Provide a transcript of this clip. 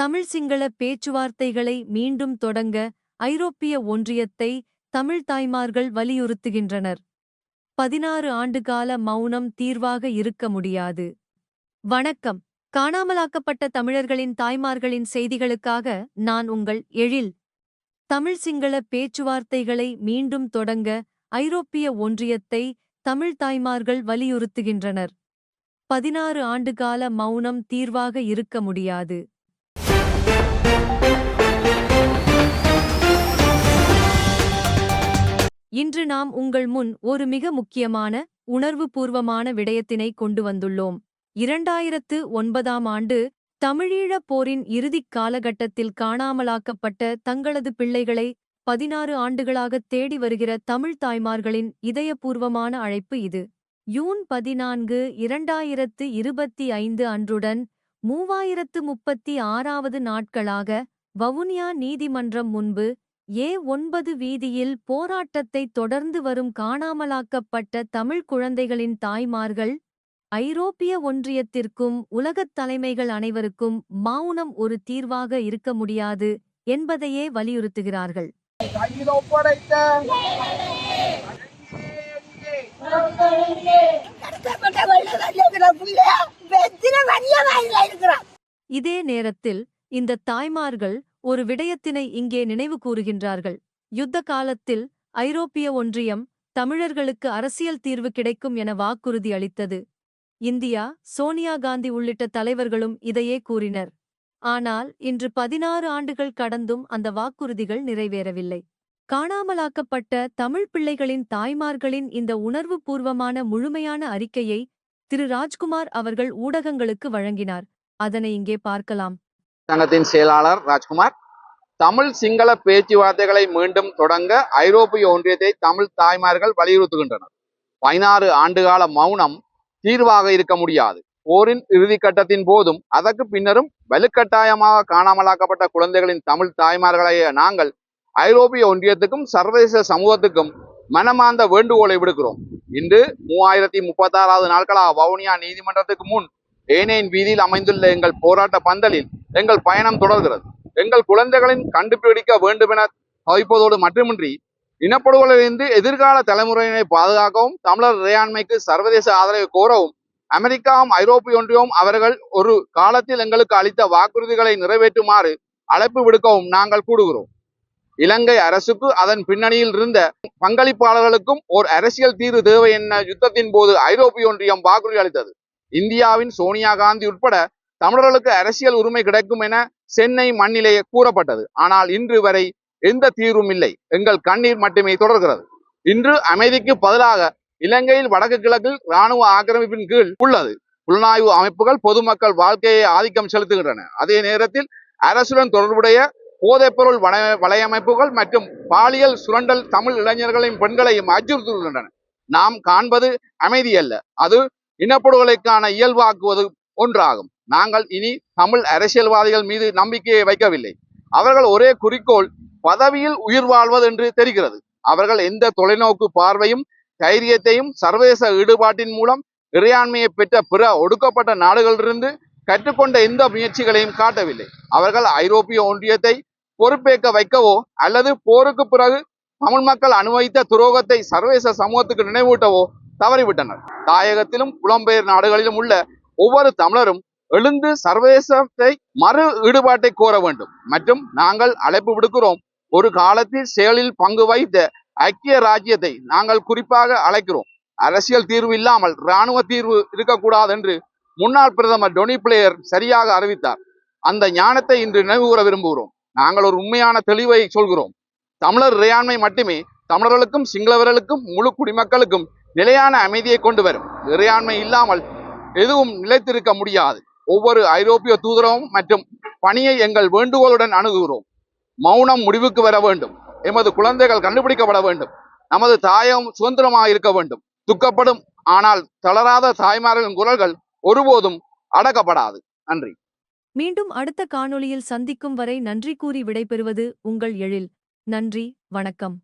தமிழ் சிங்கள பேச்சுவார்த்தைகளை மீண்டும் தொடங்க ஐரோப்பிய ஒன்றியத்தை தமிழ் தாய்மார்கள் வலியுறுத்துகின்றனர். பதினாறு ஆண்டுகால மௌனம் தீர்வாக இருக்க முடியாது. வணக்கம். காணாமலாக்கப்பட்ட தமிழர்களின் தாய்மார்களின் செய்திகளுக்காக நான் உங்கள் எழில். தமிழ் சிங்கள பேச்சுவார்த்தைகளை மீண்டும் தொடங்க ஐரோப்பிய ஒன்றியத்தை தமிழ் தாய்மார்கள் வலியுறுத்துகின்றனர். பதினாறு ஆண்டுகால மௌனம் தீர்வாக இருக்க முடியாது. இன்று நாம் உங்கள் முன் ஒரு மிக முக்கியமான உணர்வுபூர்வமான விடயத்தினை கொண்டு வந்துள்ளோம். இரண்டாயிரத்து ஒன்பதாம் ஆண்டு தமிழீழப் போரின் இறுதிக் காலகட்டத்தில் காணாமலாக்கப்பட்ட தங்களது பிள்ளைகளை பதினாறு ஆண்டுகளாகத் தேடி வருகிற தமிழ் தாய்மார்களின் இதயபூர்வமான அழைப்பு இது. யூன் பதினான்கு இரண்டாயிரத்து இருபத்தி ஐந்து அன்றுடன் மூவாயிரத்து முப்பத்தி ஆறாவது நாட்களாக வவுனியா நீதிமன்றம் முன்பு ஏ ஒன்பது வீதியில் போராட்டத்தை தொடர்ந்து வரும் காணாமலாக்கப்பட்ட தமிழ் குழந்தைகளின் தாய்மார்கள் ஐரோப்பிய ஒன்றியத்திற்கும் உலகத் தலைமைகள் அனைவருக்கும் மௌனம் ஒரு தீர்வாக இருக்க முடியாது என்பதையே வலியுறுத்துகிறார்கள். இதே நேரத்தில் இந்த தாய்மார்கள் ஒரு விடயத்தினை இங்கே நினைவு கூறுகின்றார்கள். யுத்த காலத்தில் ஐரோப்பிய ஒன்றியம் தமிழர்களுக்கு அரசியல் தீர்வு கிடைக்கும் என வாக்குறுதி அளித்தது. இந்தியா சோனியா காந்தி உள்ளிட்ட தலைவர்களும் இதையே கூறினர். ஆனால் இன்று பதினாறு ஆண்டுகள் கடந்தும் அந்த வாக்குறுதிகள் நிறைவேறவில்லை. காணாமலாக்கப்பட்ட தமிழ் பிள்ளைகளின் தாய்மார்களின் இந்த உணர்வுபூர்வமான முழுமையான அறிக்கையை திரு. ராஜ்குமார் அவர்கள் ஊடகங்களுக்கு வழங்கினார். அதனை இங்கே பார்க்கலாம். சங்கத்தின் செயலாளர் ராஜ்குமார். தமிழ் சிங்கள பேச்சுவார்த்தைகளை மீண்டும் தொடங்க ஐரோப்பிய ஒன்றியத்தை தமிழ் தாய்மார்கள் வலியுறுத்துகின்றனர். பதினாறு ஆண்டுகால மௌனம் தீர்வாக இருக்க முடியாது. போரின் இறுதிக்கட்டத்தின் போதும் அதற்கு பின்னரும் வலுக்கட்டாயமாக காணாமலாக்கப்பட்ட குழந்தைகளின் தமிழ் தாய்மார்களாகிய நாங்கள் ஐரோப்பிய ஒன்றியத்துக்கும் சர்வதேச சமூகத்துக்கும் மனமார்ந்த வேண்டுகோளை விடுக்கிறோம். இன்று மூவாயிரத்தி முப்பத்தாறாவது நாட்களாக வவுனியா நீதிமன்றத்துக்கு முன் ஏனேன் வீதியில் அமைந்துள்ள எங்கள் போராட்ட பந்தலில் எங்கள் பயணம் தொடர்கிறது. எங்கள் குழந்தைகளின் கண்டுபிடிக்க வேண்டும் என தவிப்பதோடு மட்டுமின்றி இனப்படுகொலையிலிருந்து எதிர்கால தலைமுறையினை பாதுகாக்கவும் தமிழர் இறையாண்மைக்கு சர்வதேச ஆதரவை கோரவும் அமெரிக்காவும் ஐரோப்பிய ஒன்றியமும் அவர்கள் ஒரு காலத்தில் எங்களுக்கு அளித்த வாக்குறுதிகளை நிறைவேற்றுமாறு அழைப்பு விடுக்கவும் நாங்கள் கூடுகிறோம். இலங்கை அரசுக்கு அதன் பின்னணியில் இருந்த பங்களிப்பாளர்களுக்கும் ஓர் அரசியல் தீர்வு தேவை என யுத்தத்தின் போது ஐரோப்பிய ஒன்றியம் வாக்குறுதி அளித்தது. இந்தியாவின் சோனியா காந்தி உட்பட தமிழர்களுக்கு அரசியல் உரிமை கிடைக்கும் என சென்னை மண்ணிலேயே கூறப்பட்டது. ஆனால் இன்று வரை எந்த தீர்வும் இல்லை. எங்கள் கண்ணீர் மட்டுமே தொடர்கிறது. இன்று அமைதிக்கு பதிலாக இலங்கையில் வடக்கு கிழக்கில் இராணுவ ஆக்கிரமிப்பின் கீழ் உள்ளது. புலனாய்வு அமைப்புகள் பொதுமக்கள் வாழ்க்கையை ஆதிக்கம் செலுத்துகின்றன. அதே நேரத்தில் அரசுடன் தொடர்புடைய போதைப்பொருள் வன- வலையமைப்புகள் மற்றும் பாலியல் சுரண்டல் தமிழ் இளைஞர்களையும் பெண்களையும் அச்சுறுத்துகின்றன நாம் காண்பது அமைதி அல்ல அது இனப்படுகொலைக்கான இயல்பாக்குவது ஒன்றாகும். நாங்கள் இனி தமிழ் அரசியல்வாதிகள் மீது நம்பிக்கையை வைக்கவில்லை. அவர்கள் ஒரே குறிக்கோள் பதவியில் உயிர் வாழ்வது என்று தெரிகிறது. அவர்கள் எந்த தொலைநோக்கு பார்வையும் தைரியத்தையும் சர்வதேச ஈடுபாட்டின் மூலம் இறையாண்மையை பெற்ற பிற ஒடுக்கப்பட்ட நாடுகளிலிருந்து கற்றுக்கொண்ட எந்த முயற்சிகளையும் காட்டவில்லை. அவர்கள் ஐரோப்பிய ஒன்றியத்தை பொறுப்பேற்க வைக்கவோ அல்லது போருக்கு பிறகு தமிழ் மக்கள் அனுபவித்த துரோகத்தை சர்வதேச சமூகத்துக்கு நினைவூட்டவோ தவறிவிட்டனர். தாயகத்திலும் புலம்பெயர் நாடுகளிலும் உள்ள ஒவ்வொரு தமிழரும் எழுந்து சர்வதேசத்தை மறு ஈடுபாட்டை கோர வேண்டும். மற்றும் நாங்கள் அழைப்பு விடுக்கிறோம். ஒரு காலத்தில் செயலில் பங்கு வைத்த ஐக்கிய ராஜ்யத்தை நாங்கள் குறிப்பாக அழைக்கிறோம். அரசியல் தீர்வு இல்லாமல் இராணுவ தீர்வு இருக்கக்கூடாது என்று முன்னாள் பிரதமர் டொனி பிளேயர் சரியாக அறிவித்தார். அந்த ஞானத்தை இன்று நினைவுகூர விரும்புகிறோம். நாங்கள் ஒரு உண்மையான தெளிவை சொல்கிறோம். தமிழர் இறையாண்மை மட்டுமே தமிழர்களுக்கும் சிங்களவர்களுக்கும் முழு குடிமக்களுக்கும் நிலையான அமைதியை கொண்டு வரும். இறையாண்மை இல்லாமல் எதுவும் நிலைத்திருக்க முடியாது. ஒவ்வொரு ஐரோப்பிய தூதரவும் மற்றும் பணியை எங்கள் வேண்டுகோளுடன் அணுகுகிறோம். மௌனம் முடிவுக்கு வர வேண்டும். எமது குழந்தைகள் கண்டுபிடிக்கப்பட வேண்டும். நமது தாயம் சுதந்திரமாக இருக்க வேண்டும். துக்கப்படும் ஆனால் தளராத தாய்மார்களின் குரல்கள் ஒருபோதும் அடக்கப்படாது. நன்றி. மீண்டும் அடுத்த காணொளியில் சந்திக்கும் வரை நன்றி கூறி விடைபெறுவது உங்கள் எழில். நன்றி வணக்கம்.